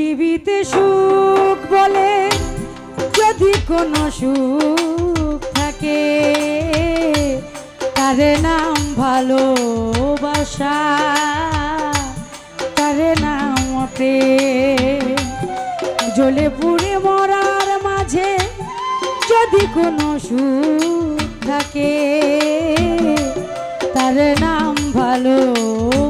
পৃথিবীতে সুখ বলে যদি কোনো সুখ থাকে, তার নাম ভালোবাসা, তার নাম প্রেম জ্বলে পুড়ে মরার মাঝে যদি কোনো সুখ থাকে, তার নাম ভালোবাসা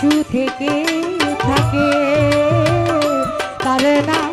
কিছু থেকে থাকে। তার না